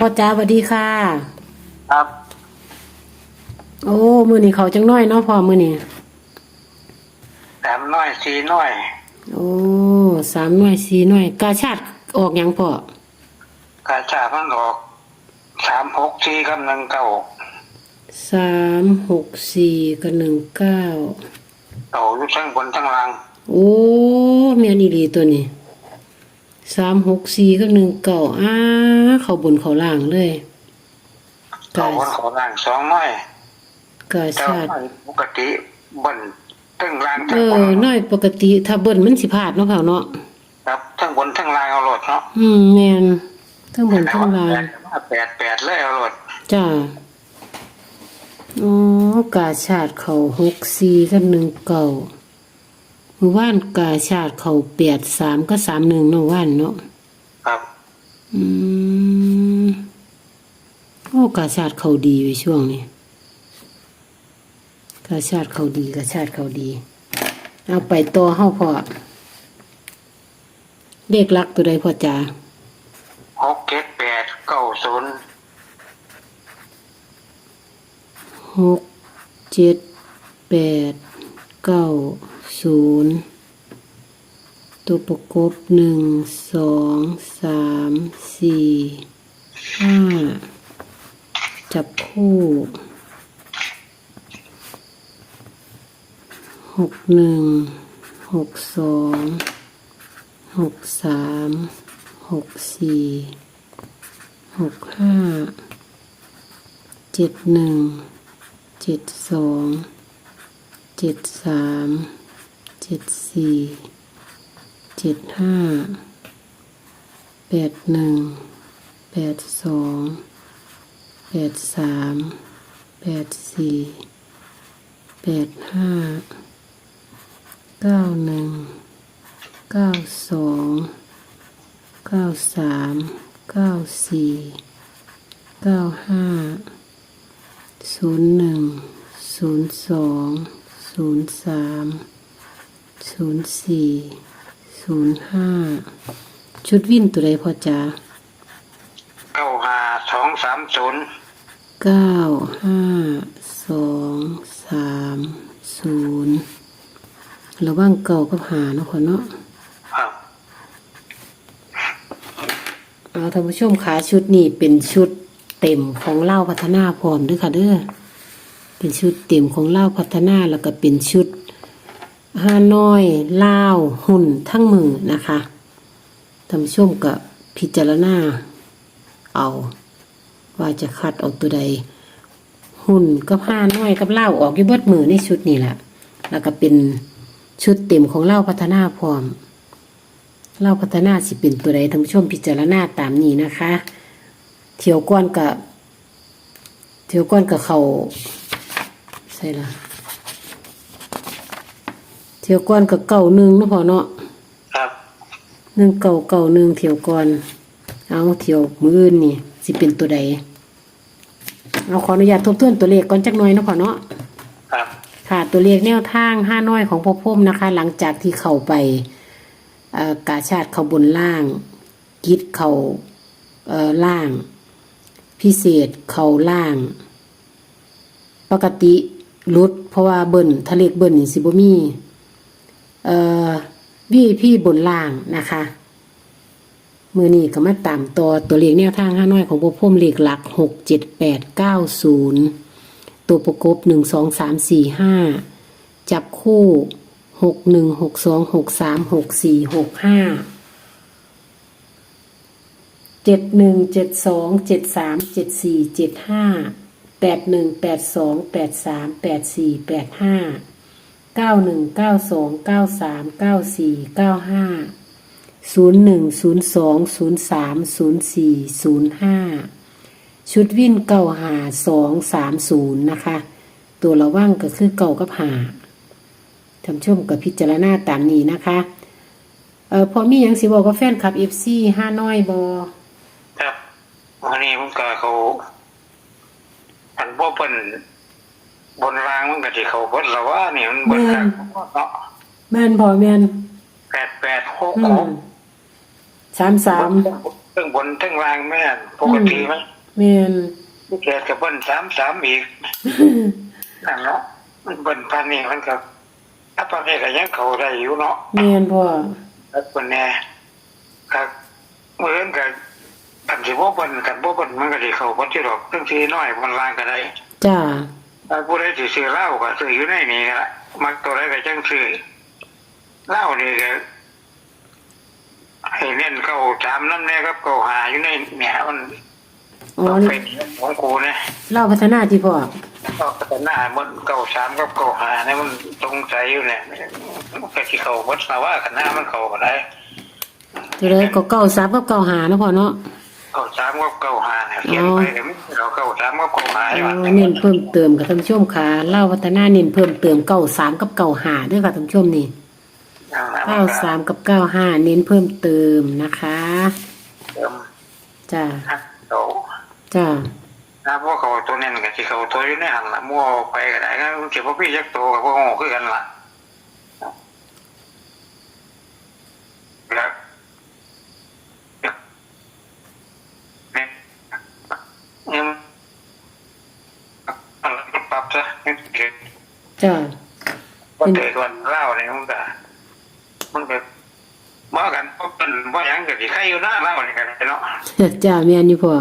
พ่อจ้าสวัสดีค่ะ ครับ โอ้ มือนี่เขาจังน้อยเนาะพ่อมือนี่สามน้อยสี่น้อย โอ้สามหน่วยสี่หน่วยกาชาติออกหยังพ่อกาชามันออกสามหกสี่กำลังเก้าสามหกสี่กับหนึ่งเก้าเก่าอยู่ทั้งบนทั้งล่าง โอ้เมียนอีหลีตัวนี้ สามหกสี่กับหนึ่งเก้าอ้าเขาบนเขาล่างเลยเก่ากาบนเขาล่างสองน้อยกาเจ้าชาติน้อยปกติบนทั้งล่างเอทั้งบอนน้อยปกติ ถ้าเบิ้ลมันสิพลาดเนาะเผาเนาะครับทั้งบนทั้งล่างเอาโหลดเนาะอืมแมนทั้งบนทั้งล่างแปดแปดเลยเอาโหลดจ้าอ๋อกาชาติเขาหกสี่กับหนึ่งเก่า มือว่านกาชาติเขาแปดสามก็สามหนึ่งเนาะว่านเนาะครับ อืมโอ้กาชาติเขาดีไว้ช่วงนี้กาชาติเขาดีกาชาติเขาดี เอาไปต่อเฮาพอเลขลักตัวใดพอจ๋าหกเจ็ดแปดเก้าศูนย์หกเจ็ดแปดเก้า ศูนย์ตัวประกบหนึ่งสองสามสี่ห้าจับคู่หกหนึ่งหกสองหกสามหกสี่หกห้าเจ็ดหนึ่งเจ็ดสองเจ็ดสาม จ็ดสี่เจ็ดห้าแปดหนึ่งแปดสองแปดสามแปดสี่แปดห้าเก้าหนึ่งเก้าสองเก้าสามเก้าสี่เก้าห้าศูนย์หนึ่งศูนย์สองศูนย์สาม ศูนย์สี่ศูนย์ห้าชุดวิ่นตัวใดพอจ้าเก้าห้าสองสามศูนย์เก้าห้าสองสามศูนย์ระว่างเก่ากับหาเนาะพอเนาะครับเอาท่านผู้ชมขาชุดนี้เป็นชุดเต็มของเล่าพัฒนาพร้อมเด้วยค่ะเด้อเป็นชุดเต็มของเล่าพัฒนาแล้วก็เป็นชุด ฮานอยเล่าวหุ่นทั้งมือนะคะท่านผู้ชมก็พิจารณา เอา ว่าจะคัดออกตัวใด หุ่นกับห้านอยกับเล่าวออกอยู่เบิดมือในชุดนี้แหละแล้วก็เป็นชุดเต็มของเล่าพัฒนาพร้อมเล่าพัฒนาสิเป็นตัวใดท่านผู้ชมพิจารณาตามนี้นะคะ เที่ยวก้อนกับเที่ยวก้อนกับเขาใช่ละ ที่ยวก้อนกับเก่าหนึ่งเนาะพอเนาะครับ หนึ่งเก่าเก่าหนึ่งเที่ยวก้อน เอาเที่ยวมืออื่นนี่สิเป็นตัวใด เอาขออนุญาตทบทวนตัวเลขก่อนจักหน่อยเนาะพอเนาะครับ ค่ะ ตัวเลขแนวทางห้าน้อยของพ่อพุ่มนะคะ หลังจากที่เข้าไปเอ่อกาชาติเขาบนล่าง กิดเขาเอ่อล่าง พิเศษเขาล่าง ปกติรุดเพราะว่าเบิ่นทะเลขเบิ่นนี่สิบ่มี เอ่อวีพี่บนล่างนะคะมือนี้ก็มาตามตัวตัวเลขแนวทางห้าน้อยของพ่อพุ่มเลขหลักหกเจ็ดแปดเก้าศูนย์ตัวประกบหนึ่งสองสามสี่ห้าจับคู่หกหนึ่งหกสองหกสามหกสี่หกห้าเจ็ดหนึ่งเจ็ดสองเจ็ดสามเจ็ดสี่เจ็ดห้าแปดหนึ่งแปดสองแปดสามแปดสี่แปดห้า เก้าหนึ่งเก้าสองเก้าสามเก้าสี่เก้าห้าศูนย์หนึ่งศูนย์สองศูนย์สามศูนย์สี่ศูนย์ห้าชุดวิ่นเก่าหาสองสามศูนย์นะคะ ตัวระว่างก็คือเก่ากับหาทำช่วมกับพิจารณาตามนี้นะคะเออพอมีหยังสิบอกกับแฟนคลับเอฟซีห้าน้อยบอครับวันนี้ผมันก็เขาอันบ่เปิ้น บนรางมันก็สิเขาเบิดแล้วว่านี่มันเบิดทางเนาะแม่นพอแม่นแปดแปดหกอืหมกสามสามเรื่องบนเรื่องล่างแม่นปกติไหมแม่นที่แกจะเบิ้ลสามสามอีกนั่นเนาะมันเบิ้ลพันนี่มันก็ถ้าพันนี่ก็ยังเขาได้อยู่เนาะแม่นพ่อแล้วคนแน่ครับเมื่อเรื่องกับกันสิบ่เบิ้ลกันบ่เบิ้ลมันก็สิเขาบ่ที่ดอกเรื่องที่น้อยมันล่างก็ได้จ้า ถ้าผู้ใดสิซื้อเหล้าก็ซื้ออยู่ในนี้ก็ละมักตัวใดก็จังซื้อเหล้านี่ก็ให้เน้นเก้าสามน้ำแน่ครับเก้าหาอยู่ในเนี่ยมันอ๋อต้องนี่เป็นของกูนะเล่าพัฒนาที่พ่อก็พัฒนามันเก้าสามกับเก้าหาเนี่ยมันตรงใจอยู่เนี่ยมันก็ที่เขาวัดมาว่ากันหน้ามันเขาก็ได้จะได้ก็เก้าสามกับเก้าหาเนาะพ่อเนาะ เก้าสามกับเก้าหาเนี่ยเขียนไปเดี๋ยวมันเราเก้าสามกับเก้าหาอ๋ใช่ไหมอเน้นเพิ่มเติมกับท่านผู้ชมค่ะเล่าพัฒนาเน้นเพิ่มเติมเก้าสามกับเก้าหาด้วยค่ะท่านผู้ชมนี่เก้าสามกับเก้าห้าเน้นเพิ่มเติมนะคะเติมจ้าเขาจ้าถ้าพวกเขาตัวเน้นกับที่เขาตัวอยู่ในหันละมั่วไปก็ได้ก็เก็บพวกพี่ยักษ์โตกับพวกโง่คือกันละ จ้าว่าเกิดวันเล่าเนี่ยมันก็มันก็มากันเพราะเป็นว่าหยังเกิดที่ใครอยู่หน้าเล่าเนี่ยกันเนาะจ้าแม่นอยู่พ่อ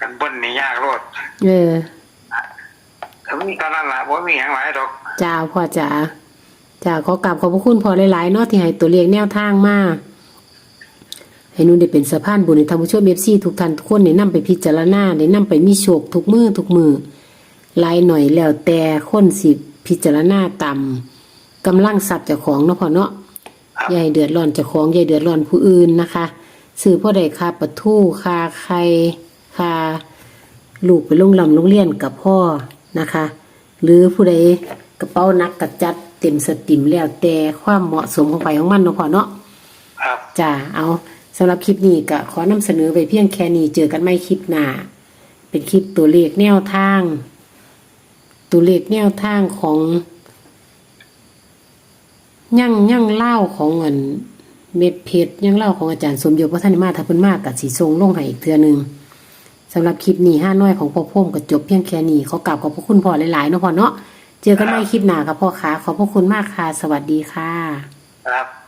กันเบิ้ลนี่ยากโลดเออแต่มีตอนนั้นละว่ามีอย่างไรดอกจ้าพ่อจ๋าจ้าขอกราบขอบพระคุณพ่อหลายๆเนาะที่ให้ตัวเลขแนวทางมาให้หนูได้เป็นสะพานบุญในธรรมผู้ชมเอฟซีทุกท่านทุกคนได้นำไปพิจารณาได้นำไปมีโชคทุกมือทุกมือหลายหน่อยแล้วแต่คนสิ พิจารณาตามกำลังทรัพย์เจ้าของเนาะพ่อเนาะครับอย่าให้เดือดร้อนเจ้าของอย่าให้เดือดร้อนผู้อื่นนะคะซื้อพ่อใดค่าปะทู่ค่าไข่ค่าลูกไปโรงลำโรงเรียนกับพ่อนะคะ หรือผู้ใดกระเป๋าหนักกระจัดเต็มสติมแล้วแต่ความเหมาะสมของไปของมันเนาะพ่อเนาะครับจ้าเอาสำหรับคลิปนี้ก็ขอนำเสนอไปเพียงแค่นี้เจอกันไม่คลิปหน้าเป็นคลิปตัวเลขแนวทาง ตัวเลขแนวทางของยั่งยั่งเล่าของเงินเม็ดเพชรยั่งเล่าของอาจารย์สมยศวัฒนิมาถ้าเพิ่นมากกับสีทรงลงให้อีกเทื่อหนึงสำหรับคลิปนี้ห้าน้อยของพ่อพ่มก็จบเพียงแค่นี้ขอกราบขอบพระคุณพ่อหลายๆเนาะพ่อเนาะเจอกันใหม่คลิปหน้าครับพ่อขาขอบพระคุณมากค่ะ สวัสดีค่ะ ครับ